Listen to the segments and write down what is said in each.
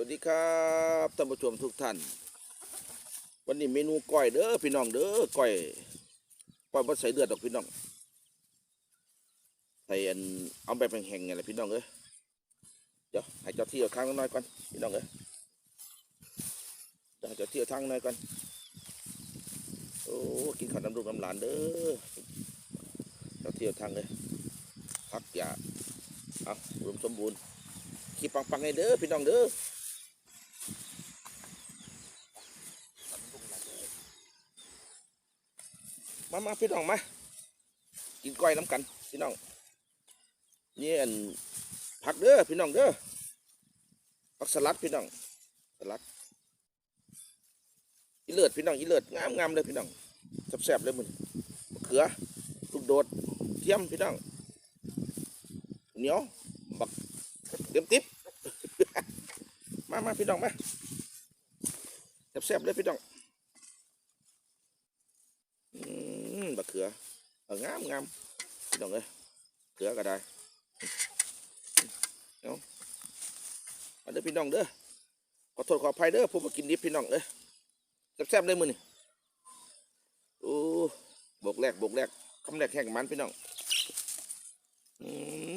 วัสดีครับท่านผู้ชมทุกท่าน วันนี้เมนูก้อยเด้อพี่น้องเด้อก้อยก้อยบ่ใส่เลือดดอกพี่น้องใส่อันเอาแบบแห้งๆไงแหละพี่น้องเอ้ยเดี๋ยวให้เจ้าที่เอาทางน้อยก่อนพี่น้องเอ้ยเดี๋ยวให้เจ้าที่เอาทางน้อยก่อนโอ้กินข้าวน้ำลูกน้ำหลานเด้อเจ้าที่เอาทางเลยพักอย่าเอารวมสมบูรณ์ขี้ปังๆให้เด้อพี่น้องเด้อ มามาพี่น้องมา กินก้อยน้ำกันพี่น้องนี่อันผักเด้อพี่น้องเด้อผักสลัดพี่น้องสลัดอีเลือดพี่น้องอีเลือดงามงามเลยพี่น้องแซ่บๆเลยมึงมะเขือลูกโดดเทียมพี่น้องเหนียวบักเต็มติ๊บมามาพี่น้องมาแซ่บๆเลยพี่น้อง อื เอองามงามพี่น้องเอ้ยเขือก็ได้เอาเอาเด้อพี่น้องเด้อขอโทษขออภัยเด้อผู้มากินดิบพี่น้องเอ้ยแซ่บๆเลยมือนี่โอ้บกแรกบกแรกคำแรกแข่งมันพี่น้องอื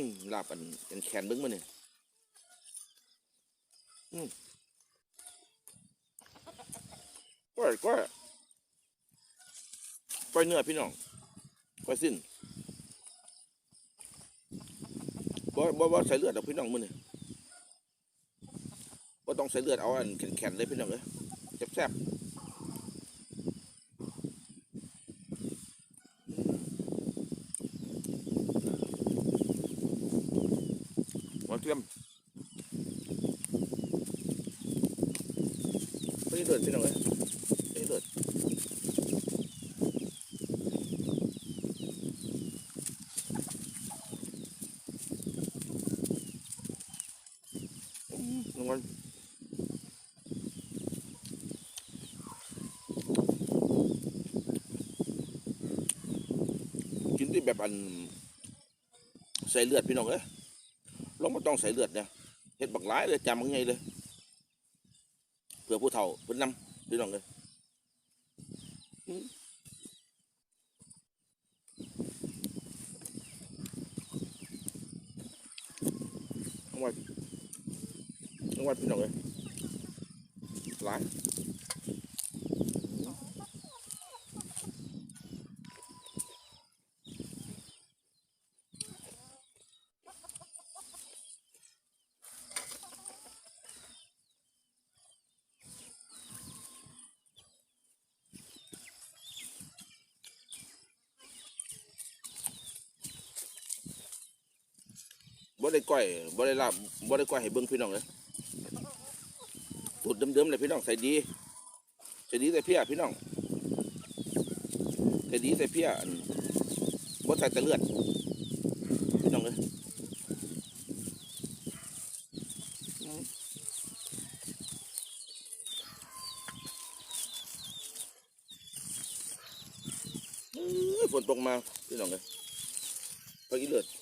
มลาบอันอันแขนเบิ้งมือนี่อืมก้อยก้อย ก้อยเนื้อพี่น้องก้อยสิ้นบ่บ่บ่ใส่เลือดดอกพี่น้องมื้อนี่บ่ต้องใส่เลือดเอาอันแข็งๆเลยพี่น้องเอ้ยแซ่บๆหัวเทียมไม่ได้เลือดพี่น้องเอ้ยไม่ได้เลือด ลงมันกินที่ แบบอันใส่เลือดพี่น้องเอ้ยลองมาต้องใส่เลือดเนี่ยเห็ดบักหลายเลยจำมังไงเลยเผื่อผู้เฒ่าเพิ่นนำพี่น้องเลยอืมเอาไว้จังวัดพี่น้องเลยหลาย ได้ก้อยบ่ได้ลาบบ่ได้ก้อยให้เบิ่งพี่น้องเลยสูตรเดิมๆเลยพี่น้องใส่ดีใส่ดีใส่เพี้ยพี่น้องใส่ดีใส่เพี้ยอันบ่ใส่แต่เลือดพี่น้องเลยฝนตกมาพี่น้องเลยพออีเลือดพออีเลือด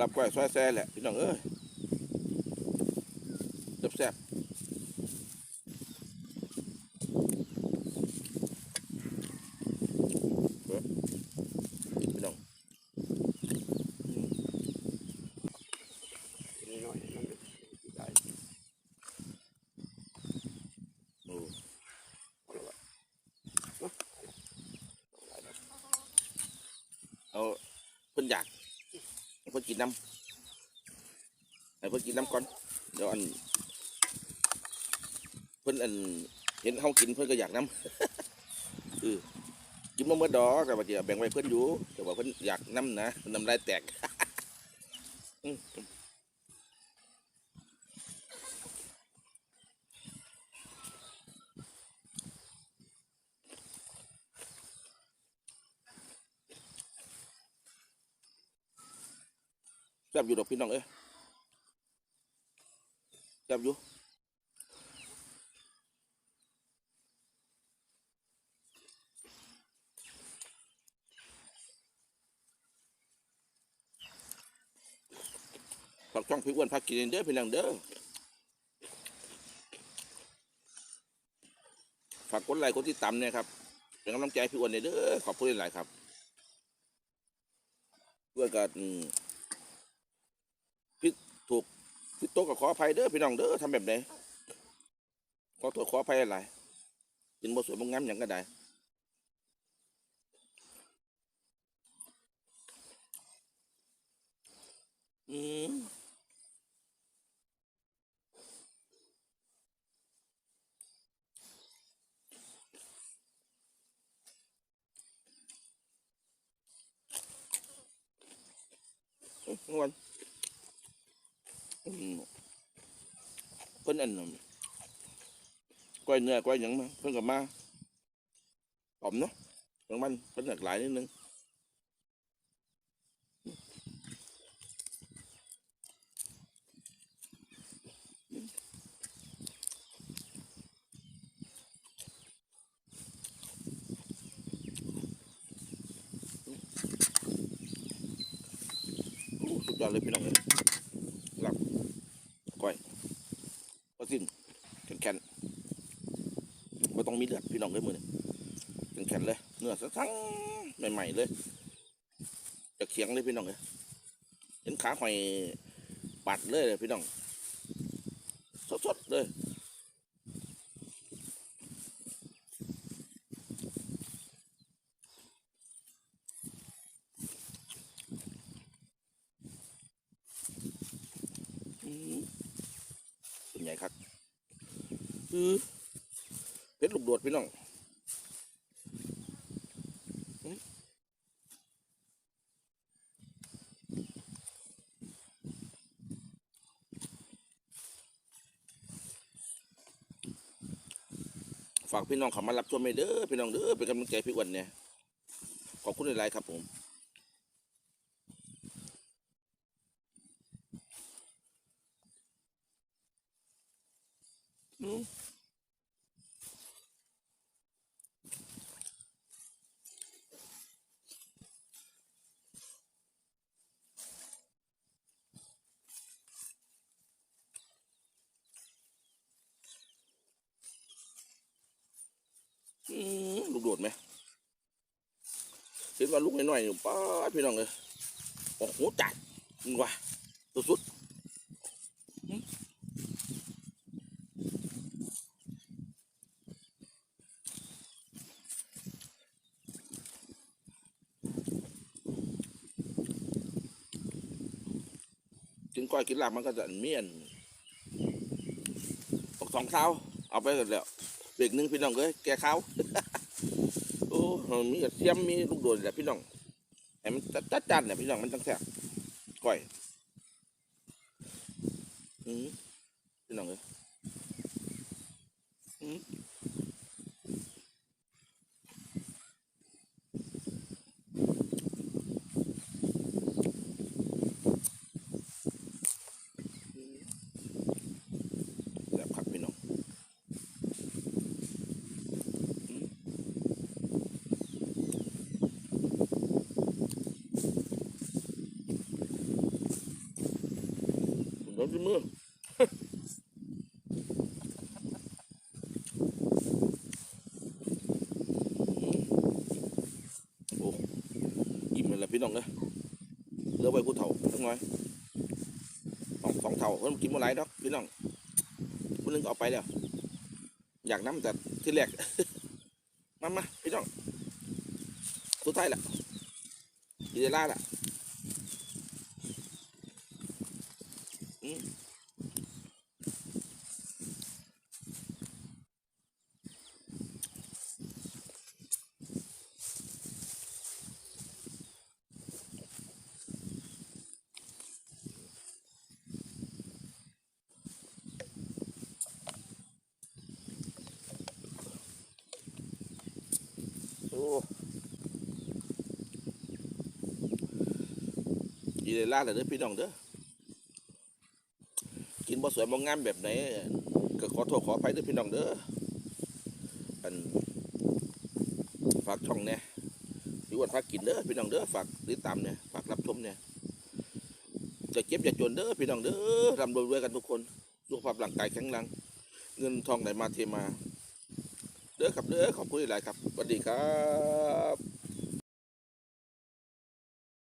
ดี๋ยวนี้เออเบิ่งกับสัญญาณเขาก็เพียงบันนอกเขารับก้อยซอยแซ่แหละพี่น้องเอ้ยแซ่บๆพี่น้องนิดหน่อยนั่นได้โอ้เอาเพิ่นอยาก เพื่อกินน้ำให้เพื่อกินน้ำก่อนเดี๋ยวอันเพื่อนอันเห็นเขากินเพื่อนก็อยากน้ำเออกินมาเมื่อดอกแต่ว่าจะแบ่งไว้เพื่อนอยู่แต่ว่าเพื่อนอยากน้ำนะน้ำลายแตก แซ่บอยู่ดอกพี่น้องเอ้ยแซ่บอยู่ฝากช่องพี่อ้วนพักกินเด้อพี่น้องเด้อฝากกดไลค์กดติดตามเนี่ยครับเป็นกำลังใจพี่อ้วนเด้อขอบคุณหลายครับด้วยกัน พี่ถูกพี่โตะก็ขออภัยเด้อพี่น้องเด้อทำแบบไหนขอโทษขออภัยหลายๆกินบ่สวยบ่งามหยังก็ได้อืม ngon Ừm. พิ่นอันก้อยเนื้อก้อยหยังมาเพิ่นก็มาหอมเนาะเพิ่นมันเพิ่นหลากหลายนิดนึงสุดยอดเลยพี่น้องเลย มีเลือดพี่น้องเลยมือนี่แข็งๆเลยเนื้อทั้งใหม่ๆเลย จะเคียงเลยพี่น้องเลยเห็นขาหอยปัดเลยเลยพี่น้องสดๆเลยอืมเป็นไงครับอือ เพชรลูกโดดพี่น้องอืม ฝากพี่น้องเขามารับชมให้เด้อพี่น้องเด้อเป็นกำลังใจพี่อ้วันเนี่ยขอบคุณหลายๆครับผมอืม อืมลู กโดดไหมเห็นว่าลูกน้อยๆอยู่ป้าดพี่น้องเลยโอ้โหจัดมึงว่ะสุดๆอืมกินก้อยกินหลาบมันก็จะเมียนออกสองเท้าเอาไปกันแล้วเบรกหนึ่งพี่น้องเอ้ยแกเขา มีกระเทียมมีลูกโดดแหละพี่น้องไอ้มันจัดจานเนี่ยพี่น้องมันตั้งแซ่บก้อยอืมพี่น้องเอ้ยอืมแบบครับพี่น้อง โด นที่มือโอ้อิ่มเลยแหละพี่น้องเนอะเลือไว้ผู้เฒ่าทั้งน้อยสองสองเฒ่าเพิ่นกินมาหลายดอกพี่น้องคนหนึงเอาไปแล้ว อยากน้ำแต่ที่แรกมามาพี่น้องสุดท้ายแหละดีเดล่าแหละ ดีเลยล่าเลยเด้อพี่น้องเด้อกินบ่สวยบ่งามแบบไหนก็ขอโทษขออภัยเด้อพี่น้องเด้ออันฝากช่องเนี่ยพี่อ้วันฝากกินเด้อพี่น้องเด้อฝากติดตามเนี่ยฝากรับชมเนี่ยจะเก็บอย่าจนเด้อพี่น้องเด้อรำรวยกันทุกคนสุขภาพร่างกายแข็งแรงเงินทองไหลมาเทมา เด้อครับเด้อขอบคุณหลายครับสวัสดีครับ